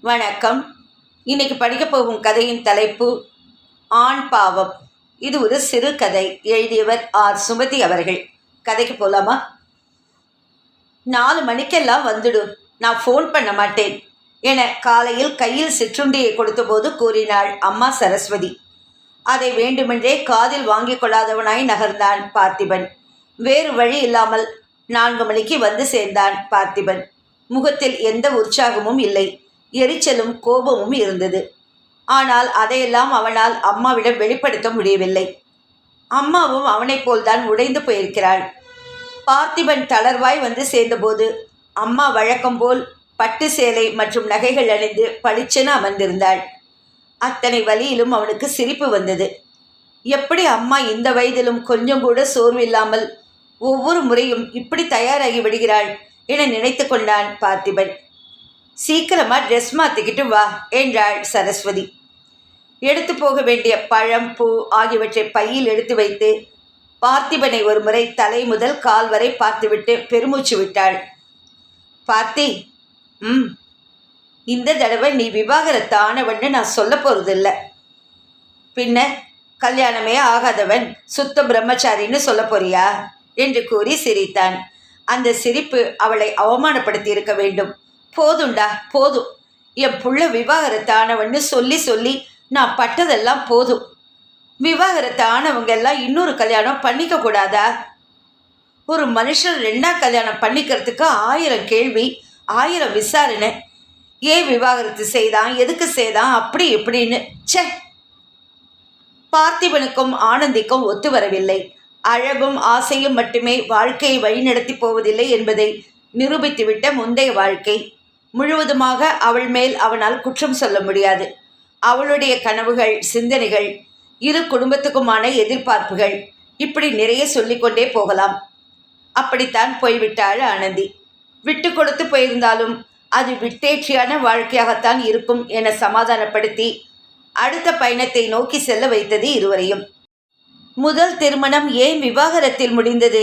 வணக்கம். இன்னைக்கு படிக்க போகும் கதையின் தலைப்பு ஆண் பாவம். இது ஒரு சிறு கதை எழுதியவர் ஆர். சுமதி அவர்கள். கதைக்கு போலாமா? நாலு மணிக்கெல்லாம் வந்துடும். நான் ஃபோன் பண்ண மாட்டேன் என காலையில் கையில் சிற்றுண்டியை கொடுத்தபோது கூறினாள் அம்மா சரஸ்வதி. அதை வேண்டுமென்றே காதில் வாங்கிக் கொள்ளாதவனாய் நகர்ந்தான் பார்த்திபன். வேறு வழி இல்லாமல் நான்கு மணிக்கு வந்து சேர்ந்தான் பார்த்திபன். முகத்தில் எந்த உற்சாகமும் இல்லை. எரிச்சலும் கோபமும் இருந்தது. ஆனால் அதையெல்லாம் அவனால் அம்மாவிடம் வெளிப்படுத்த முடியவில்லை. அம்மாவும் அவனைப் போல்தான் உடைந்து போயிருக்கிறாள். பார்த்திபன் தளர்வாய் வந்து சேர்ந்தபோது அம்மா வழக்கம் போல் பட்டு சேலை மற்றும் நகைகள் அணிந்து பளிச்சென அமர்ந்திருந்தாள். அத்தனை வழியிலும் அவனுக்கு சிரிப்பு வந்தது. எப்படி அம்மா இந்த வயதிலும் கொஞ்சம் கூட சோர்வு இல்லாமல் ஒவ்வொரு முறையும் இப்படி தயாராகி விடுகிறாள் என நினைத்து கொண்டான் பார்த்திபன். சீக்கிரமாக ட்ரெஸ் மாற்றிக்கிட்டு வா என்றாள் சரஸ்வதி. எடுத்து போக வேண்டிய பழம் பூ ஆகியவற்றை பையில் எடுத்து வைத்து பார்த்திபனை ஒரு முறை தலை முதல் கால் வரை பார்த்துவிட்டு பெருமூச்சு விட்டாள். பார்த்தி ம் இந்த தடவை நீ விவாகரத்தானவன்னு நான் சொல்ல போகிறதில்ல பின்ன கல்யாணமே ஆகாதவன் சுத்த பிரம்மச்சாரின்னு சொல்ல போறியா? என்று கூறி சிரித்தான். அந்த சிரிப்பு அவளை அவமானப்படுத்தி இருக்க வேண்டும். போதும்டா போதும். என் புள்ள விவாகரத்து ஆனவன்னு சொல்லி சொல்லி நான் பட்டதெல்லாம் போதும். விவாகரத்து ஆனவங்க எல்லாம் இன்னொரு கல்யாணம் பண்ணிக்க கூடாதா? ஒரு மனுஷன் ரெண்டா கல்யாணம் பண்ணிக்கிறதுக்கு ஆயிரம் கேள்வி ஆயிரம் விசாரணை. ஏன் விவாகரத்து செய்தான் எதுக்கு செய்தான் அப்படி இப்படின்னு. ச்சே! பார்த்திபனுக்கும் ஆனந்திக்கும் ஒத்து வரவில்லை. அழகும் ஆசையும் மட்டுமே வாழ்க்கையை வழிநடத்தி போவதில்லை என்பதை நிரூபித்துவிட்ட முந்தைய வாழ்க்கை. முழுவதுமாக அவள் மேல் அவனால் குற்றம் சொல்ல முடியாது. அவளுடைய கனவுகள் சிந்தனைகள் இரு குடும்பத்துக்குமான எதிர்பார்ப்புகள் இப்படி நிறைய சொல்லிக்கொண்டே போகலாம். அப்படித்தான் போய்விட்டாள் ஆனந்தி. விட்டு கொடுத்து போயிருந்தாலும் அது விட்டேற்றியான வாழ்க்கையாகத்தான் இருக்கும் என சமாதானப்படுத்தி அடுத்த பயணத்தை நோக்கி செல்ல வைத்தது இருவரையும். முதல் திருமணம் ஏன் விவாகரத்தில் முடிந்தது?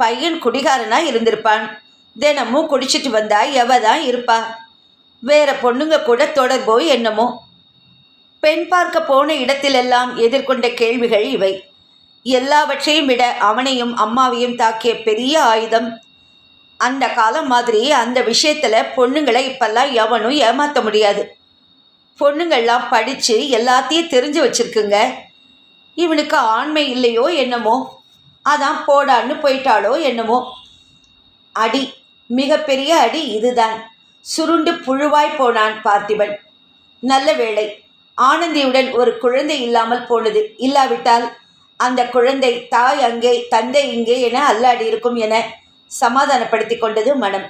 பையன் குடிகாரனாய் இருந்திருப்பான்? தினமும் குடிச்சிட்டு வந்தா எவ தான் இருப்பா? வேற பொண்ணுங்க கூட தொடர்போ என்னமோ? பெண் பார்க்க போன இடத்திலெல்லாம் எதிர்கொண்ட கேள்விகள் இவை. எல்லாவற்றையும் விட அவனையும் அம்மாவையும் தாக்கிய பெரிய ஆயுதம். அந்த காலம் மாதிரி அந்த விஷயத்தில் பொண்ணுங்களை இப்பெல்லாம் எவனும் ஏமாற்ற முடியாது. பொண்ணுங்கள்லாம் படித்து எல்லாத்தையும் தெரிஞ்சு வச்சுருக்குங்க. இவனுக்கு ஆண்மை இல்லையோ என்னமோ? அதான் போடான்னு போயிட்டாளோ என்னமோ? அடி மிகப்பெரிய அடி இதுதான். சுருண்டு புழுவாய் போனான் பார்த்திபன். நல்ல வேளை ஆனந்தியுடன் ஒரு குழந்தை இல்லாமல் போனது. இல்லாவிட்டால் அந்த குழந்தை தாய் அங்கே தந்தை இங்கே என அல்லாடி இருக்கும் என சமாதானப்படுத்தி கொண்டது மனம்.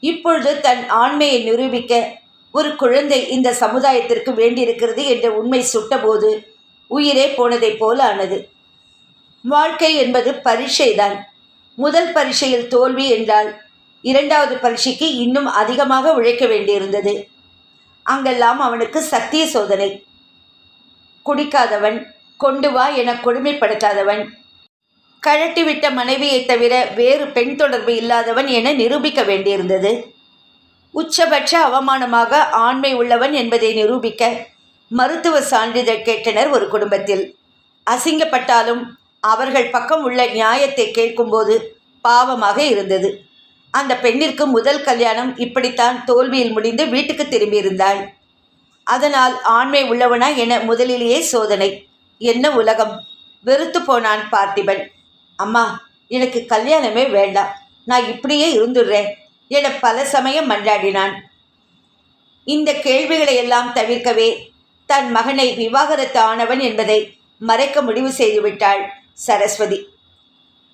இப்பொழுது தன் ஆண்மையை நிரூபிக்க ஒரு குழந்தை இந்த சமுதாயத்திற்கு வேண்டியிருக்கிறது என்ற உண்மை சுட்டபோது உயிரே போனதைப் போல ஆனது. வாழ்க்கை என்பது பரீட்சைதான். முதல் பரீட்சையில் தோல்வி என்றால் இரண்டாவது பரீட்சைக்கு இன்னும் அதிகமாக உழைக்க வேண்டியிருந்தது. அங்கெல்லாம் அவனுக்கு சத்திய சோதனை. குடிக்காதவன் கொண்டு வா என கொடுமைப்படுத்தாதவன். கழட்டிவிட்ட மனைவியைத் தவிர வேறு பெண் தொடர்பு இல்லாதவன் என நிரூபிக்க வேண்டியிருந்தது. உச்சபட்ச அவமானமாக ஆண்மை உள்ளவன் என்பதை நிரூபிக்க மருத்துவ சான்றிதழ் கேட்டனர் ஒரு குடும்பத்தில். அசிங்கப்பட்டாலும் அவர்கள் பக்கம் உள்ள நியாயத்தை கேட்கும்போது பாவமாக இருந்தது. அந்த பெண்ணிற்கு முதல் கல்யாணம் இப்படித்தான் தோல்வியில் முடிந்து வீட்டுக்கு திரும்பியிருந்தாள். அதனால் ஆண்மை உள்ளவனா என முதலிலேயே சோதனை. என்ன உலகம்? வெறுத்து போனான் பார்த்திபன். அம்மா எனக்கு கல்யாணமே வேண்டாம். நான் இப்படியே இருந்துடுறேன் என பல சமயம் மன்றாடினான். இந்த கேள்விகளை எல்லாம் தவிர்க்கவே தன் மகனை விவாகரத்து ஆனவன் என்பதை மறைக்க முடிவு செய்துவிட்டாள் சரஸ்வதி.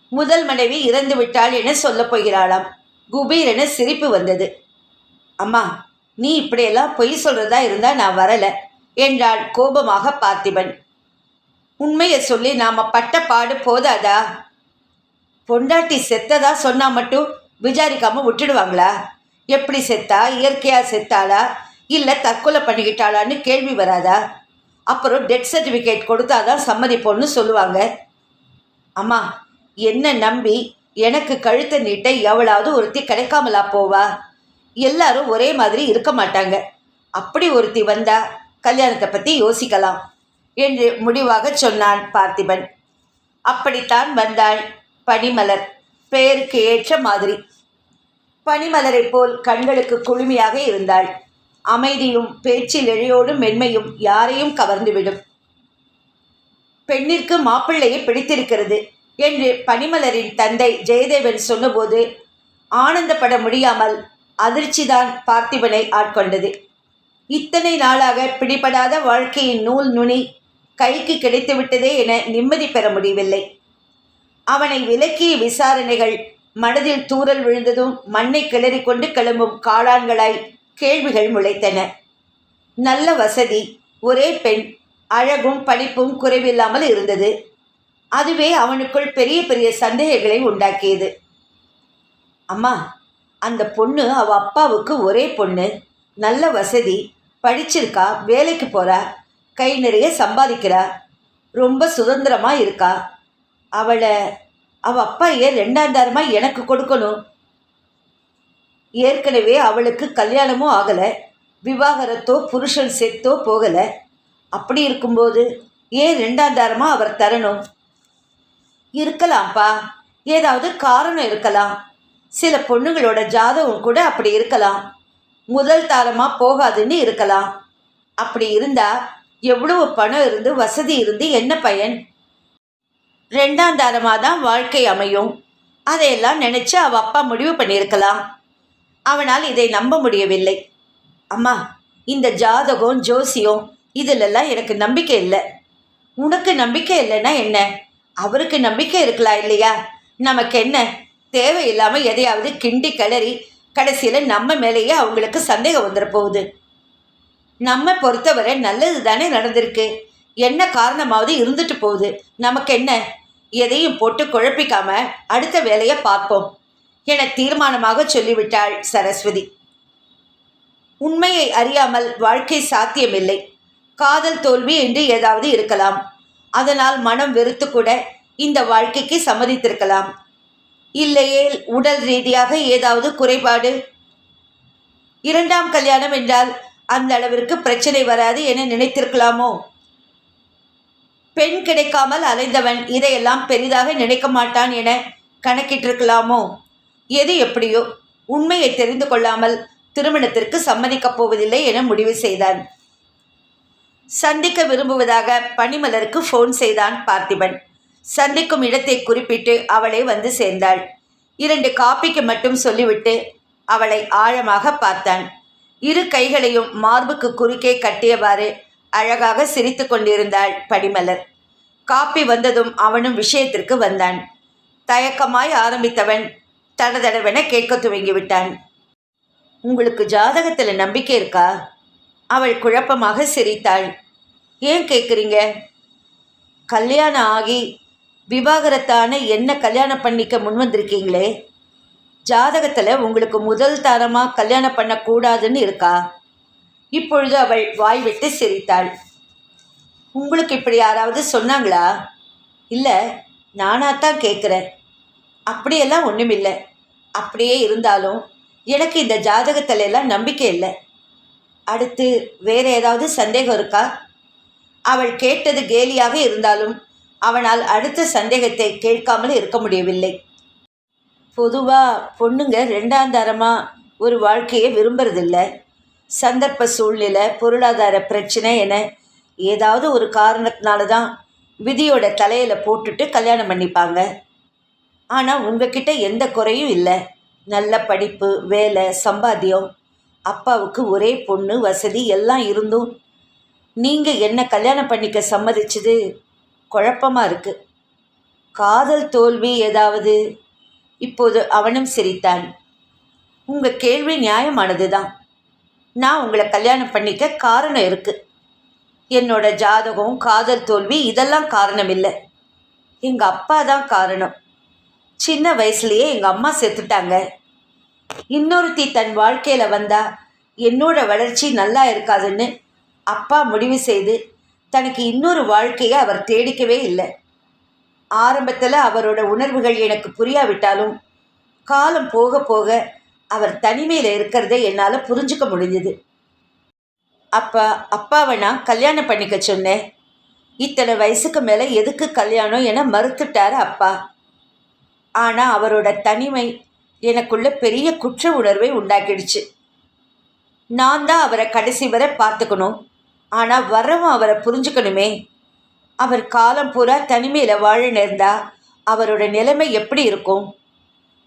முதல் மனைவி இறந்து விட்டாள் என சொல்லப் போகிறாளாம். குபீரென சிரிப்பு வந்தது. அம்மா நீ இப்படியெல்லாம் பொய் சொல்றதா இருந்தா நான் வரல என்றாள் கோபமாக பார்த்திபன். உண்மையை சொல்லி நாம பட்ட பாடு போதாதா? பொண்டாட்டி செத்ததா சொன்னா மட்டும் விசாரிக்காம விட்டுடுவாங்களா? எப்படி செத்தா இயற்கையா செத்தாளா இல்லை தற்கொலை பண்ணிக்கிட்டாளான்னு கேள்வி வராதா? அப்புறம் டெத் சர்டிஃபிகேட் கொடுத்தாதான் சம்மதிப்போன்னு சொல்லுவாங்க. அம்மா என்ன நம்பி எனக்கு கழுத்தை நீட்ட எவளாவது ஒருத்தி கிடைக்காமலா போவா? எல்லாரும் ஒரே மாதிரி இருக்க மாட்டாங்க. அப்படி ஒருத்தி வந்தா கல்யாணத்தை பற்றி யோசிக்கலாம் என்று முடிவாக சொன்னான் பார்த்திபன். அப்படித்தான் வந்தாள் பனிமலர். பெயருக்கு ஏற்ற மாதிரி. பனிமலரைப் போல் கண்களுக்கு குளுமையாக இருந்தாள். அமைதியும் பேச்சில் எழையோடும் மென்மையும் யாரையும் கவர்ந்துவிடும். பெண்ணிற்கு மாப்பிள்ளையை பிடித்திருக்கிறது. என்று பனிமலரின் தந்தை ஜெயதேவன் சொன்னபோது ஆனந்தப்பட முடியாமல் அதிர்ச்சிதான் பார்த்திபனை ஆட்கொண்டது. இத்தனை நாளாக பிடிபடாத வாழ்க்கையின் நூல் நுனி கைக்கு கிடைத்துவிட்டதே என நிம்மதி பெற முடியவில்லை. அவனை விலக்கிய விசாரணைகள் மனதில் தூறல் விழுந்ததும் மண்ணை கிளறி கொண்டு கிளம்பும் காளான்களாய் கேள்விகள் முளைத்தன. நல்ல வசதி ஒரே பெண் அழகும் படிப்பும் குறைவில்லாமல் இருந்தது. அதுவே அவனுக்குள் பெரிய பெரிய சந்தேகங்களை உண்டாக்கியது. அம்மா அந்த பொண்ணு அவ அப்பாவுக்கு ஒரே பொண்ணு நல்ல வசதி படிச்சிருக்கா வேலைக்கு போறா கை நிறைய சம்பாதிக்கிறா ரொம்ப சுதந்திரமா இருக்கா அவளை அவ அப்பா ஏன் ரெண்டாந்தாரமா எனக்கு கொடுக்கணும். ஏற்கனவே அவளுக்கு கல்யாணமும் ஆகலை விவாகரத்தோ புருஷன் செத்தோ போகலை. அப்படி இருக்கும்போது ஏன் ரெண்டாந்தாரமாக அவர் தரணும்? இருக்கலாம்ப்பா. ஏதாவது காரணம் இருக்கலாம். சில பொண்ணுங்களோட ஜாதகம் கூட அப்படி இருக்கலாம். முதல் தாரமாக போகாதுன்னு இருக்கலாம். அப்படி இருந்தால் எவ்வளவு பணம் இருந்து வசதி இருந்து என்ன பயன்? ரெண்டாம் தாரமாக தான் வாழ்க்கை அமையும். அதையெல்லாம் நினச்சி அவள் அப்பா முடிவு பண்ணியிருக்கலாம். அவனால் இதை நம்ப முடியவில்லை. அம்மா இந்த ஜாதகம் ஜோசியம் இதிலெல்லாம் எனக்கு நம்பிக்கை இல்லை. உனக்கு நம்பிக்கை இல்லைன்னா என்ன? அவருக்கு நம்பிக்கை இருக்கலாம் இல்லையா? நமக்கு என்ன? தேவையில்லாமல் எதையாவது கிண்டி கிளறி கடைசியில் நம்ம மேலேயே அவங்களுக்கு சந்தேகம் வந்துட போகுது. நம்ம பொறுத்தவரை நல்லது தானே நடந்திருக்கு. என்ன காரணமாவது இருந்துட்டு போகுது. நமக்கு என்ன? எதையும் போட்டு குழப்பிக்காம அடுத்த வேலையை பார்ப்போம் என தீர்மானமாக சொல்லிவிட்டாள் சரஸ்வதி. உண்மையை அறியாமல் வாழ்க்கை சாத்தியமில்லை. காதல் தோல்வி என்று ஏதாவது இருக்கலாம். அதனால் மனம் வெறுத்து கூட இந்த வாழ்க்கைக்கு சம்மதித்திருக்கலாம். இல்லையே உடல் ரீதியாக ஏதாவது குறைபாடு? இரண்டாம் கல்யாணம் என்றால் அந்த அளவிற்கு பிரச்சனை வராது என நினைத்திருக்கலாமோ? பெண் கிடைக்காமல் அலைந்தவன் இதையெல்லாம் பெரிதாக நினைக்க மாட்டான் என கணக்கிட்டிருக்கலாமோ? எது எப்படியோ உண்மையை தெரிந்து கொள்ளாமல் திருமணத்திற்கு சம்மதிக்கப் போவதில்லை என முடிவு செய்தான். சந்திக்க விரும்புவதாக பனிமலருக்கு ஃபோன் செய்தான் பார்த்திபன். சந்திக்கும் இடத்தை குறிப்பிட்டு அவளை வந்து சேர்ந்தாள். இரண்டு காப்பிக்கு மட்டும் சொல்லிவிட்டு அவளை ஆழமாக பார்த்தான். இரு கைகளையும் மார்புக்கு குறுக்கே கட்டியவாறு அழகாக சிரித்து கொண்டிருந்தாள் பனிமலர். காப்பி வந்ததும் அவனும் விஷயத்திற்கு வந்தான். தயக்கமாய் ஆரம்பித்தவன் தடதடவென கேட்க துவங்கிவிட்டான். உங்களுக்கு ஜாதகத்தில் நம்பிக்கை இருக்கா? அவள் குழப்பமாக சிரித்தாள். ஏன் கேட்குறீங்க கல்யாணம் ஆகி விவாகரத்தான என்ன கல்யாணம் பண்ணிக்க முன் வந்திருக்கீங்களே ஜாதகத்தில் உங்களுக்கு முதல் தரமாக கல்யாணம் பண்ணக்கூடாதுன்னு இருக்கா? இப்பொழுது அவள் வாய் விட்டு சிரித்தாள். உங்களுக்கு இப்படி யாராவது சொன்னாங்களா? இல்லை நானாகத்தான் கேட்குறேன் அப்படியெல்லாம் ஒன்றுமில்லை அப்படியே இருந்தாலும் எனக்கு இந்த ஜாதகத்துல எல்லாம் நம்பிக்கை இல்லை. அடுத்து வேறு ஏதாவது சந்தேகம் இருக்கா? அவள் கேட்டது கேலியாக இருந்தாலும் அவனால் அடுத்த சந்தேகத்தை கேட்காமல் இருக்க முடியவில்லை. பொதுவாக பொண்ணுங்க ரெண்டாந்தாரமாக ஒரு வாழ்க்கையை விரும்புறதில்ல. சந்தர்ப்ப சூழ்நிலை பொருளாதார பிரச்சனை என ஏதாவது ஒரு காரணத்தினால தான் விதியோட தலையில் போட்டுட்டு கல்யாணம் பண்ணிப்பாங்க. ஆனால் உங்ககிட்ட எந்த குறையும் இல்லை. நல்ல படிப்பு வேலை சம்பாத்தியம் அப்பாவுக்கு ஒரே பொண்ணு வசதி எல்லாம் இருந்தும் நீங்கள் என்ன கல்யாணம் பண்ணிக்க சம்மதிச்சது? குழப்பமாக இருக்குது காதல் தோல்வி ஏதாவது? இப்போது அவனும் சிரித்தான். உங்கள் கேள்வி நியாயமானது தான் நான் உங்களை கல்யாணம் பண்ணிக்க காரணம் இருக்குது என்னோட ஜாதகம் காதல் தோல்வி இதெல்லாம் காரணம் இல்லை எங்கள் அப்பா தான் காரணம். சின்ன வயசுலேயே எங்கள் அம்மா செத்துட்டாங்க. இன்னொருத்தி தன் வாழ்க்கையில் வந்தா என்னோட வளர்ச்சி நல்லா இருக்காதுன்னு அப்பா முடிவு செய்து தனக்கு இன்னொரு வாழ்க்கையை அவர் தேடிக்கவே இல்லை. ஆரம்பத்தில் அவரோட உணர்வுகள் எனக்கு புரியாவிட்டாலும் காலம் போக போக அவர் தனிமையில் இருக்கிறத என்னால் புரிஞ்சுக்க முடிஞ்சது. அப்போ அப்பாவை நான் கல்யாணம் பண்ணிக்க சொன்னேன். இத்தனை வயசுக்கு மேலே எதுக்கு கல்யாணம்? என மறுத்துட்டார் அப்பா. ஆனால் அவரோட தனிமை எனக்குள்ள பெரிய குற்ற உணர்வை உண்டாக்கிடுச்சு. நான் தான் அவரை கடைசி வரை பார்த்துக்கணும். ஆனால் வர்றவன் அவரை புரிஞ்சுக்கணுமே. அவர் காலம் பூரா தனிமையில் வாழ நேர்ந்தா அவரோட நிலைமை எப்படி இருக்கும்?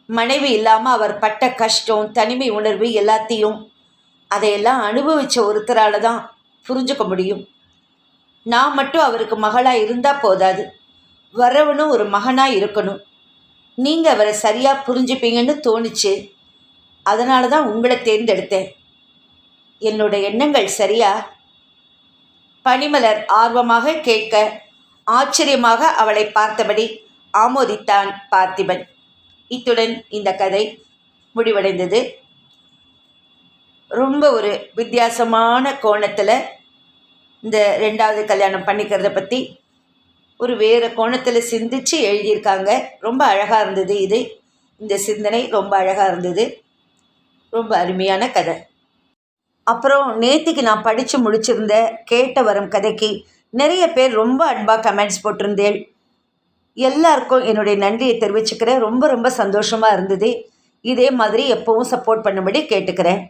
மனைவி இல்லாமல் அவர் பட்ட கஷ்டம் தனிமை உணர்வு எல்லாத்தையும் அதையெல்லாம் அனுபவித்த ஒருத்தரால் தான் புரிஞ்சுக்க முடியும். நான் மட்டும் அவருக்கு மகளாக இருந்தால் போதாது. வரவனும் ஒரு மகனாக இருக்கணும். நீங்கள் அவரை சரியாக புரிஞ்சுப்பீங்கன்னு தோணுச்சு. அதனால தான் உங்களை தேர்ந்தெடுத்தேன். என்னோட எண்ணங்கள் சரியா? பனிமலர் ஆர்வமாக கேட்க ஆச்சரியமாக அவளை பார்த்தபடி ஆமோதித்தான் பார்த்திபன். இத்துடன் இந்த கதை முடிவடைந்தது. ரொம்ப ஒரு வித்தியாசமான கோணத்தில் இந்த ரெண்டாவது கல்யாணம் பண்ணிக்கிறத பற்றி ஒரு வேறு கோணத்தில் சிந்திச்சு எழுதியிருக்காங்க. ரொம்ப அழகாக இருந்தது இது. இந்த சிந்தனை ரொம்ப அழகாக இருந்தது. ரொம்ப அருமையான கதை. அப்புறம் நேத்திக்கு நான் படித்து முடிச்சிருந்த கேட்ட வரும் கதைக்கு நிறைய பேர் ரொம்ப அன்பாக கமெண்ட்ஸ் போட்டிருந்தேன் எல்லாருக்கும் என்னுடைய நன்றியை தெரிவிச்சுக்கிறேன். ரொம்ப ரொம்ப சந்தோஷமாக இருந்தது. இதே மாதிரி எப்போவும் சப்போர்ட் பண்ணும்படி கேட்டுக்கிறேன்.